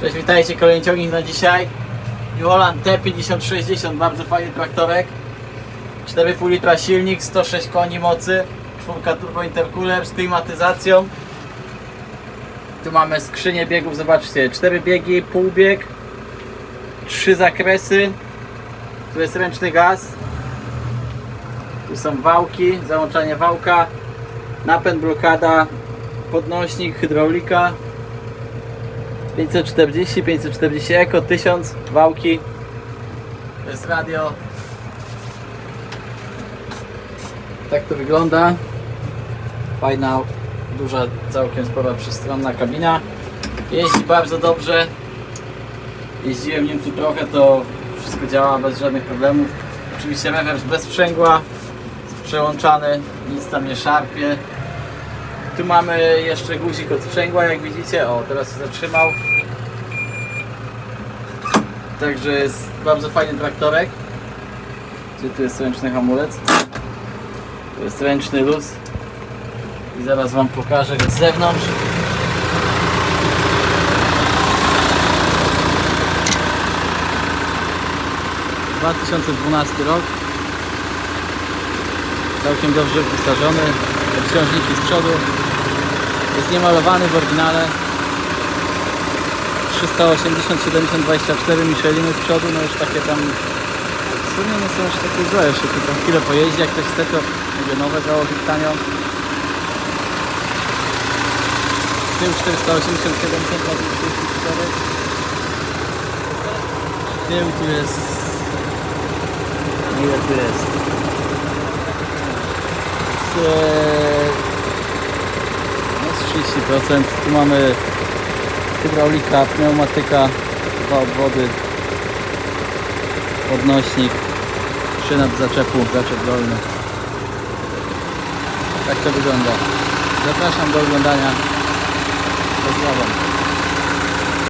Cześć, witajcie, kolejny ciągnik na dzisiaj. New Holland T5060, bardzo fajny traktorek. 4,5 litra silnik, 106 koni mocy, czwórka turbo intercooler z klimatyzacją. Tu mamy skrzynię biegów, zobaczcie, 4 biegi, półbieg, 3 zakresy. Tu jest ręczny gaz. Tu są wałki, załączanie wałka, napęd, blokada, podnośnik, hydraulika. 540, 540 Eko, 1000 wałki. To jest radio. Tak to wygląda. Fajna, duża, całkiem spora przestronna kabina. Jeździ bardzo dobrze. Jeździłem nim tu trochę, to wszystko działa bez żadnych problemów. Oczywiście rewers bez sprzęgła, przełączany, nic tam nie szarpie. Tu mamy jeszcze guzik od sprzęgła, jak widzicie. O, teraz się zatrzymał. Także jest bardzo fajny traktorek. Gdzie tu jest ręczny hamulec? Tu jest ręczny luz. I zaraz Wam pokażę z zewnątrz. ...2012 rok. Całkiem dobrze wyposażony. Obciążniki z przodu. Jest niemalowany w oryginale. 380 70 24 Micheliny z przodu, no już takie tam w sumie nie są już takie złe, jeszcze tylko chwilę pojeździ, jak ktoś chce to mogę nowe założyć tanio. Tył 480 70 24 Tył tu jest ile tu jest 30% tu mamy hydraulika, pneumatyka, dwa obwody, podnośnik, szyna do zaczepu, zaczep dolny. Tak to wygląda. Zapraszam do oglądania. Pozdrawiam.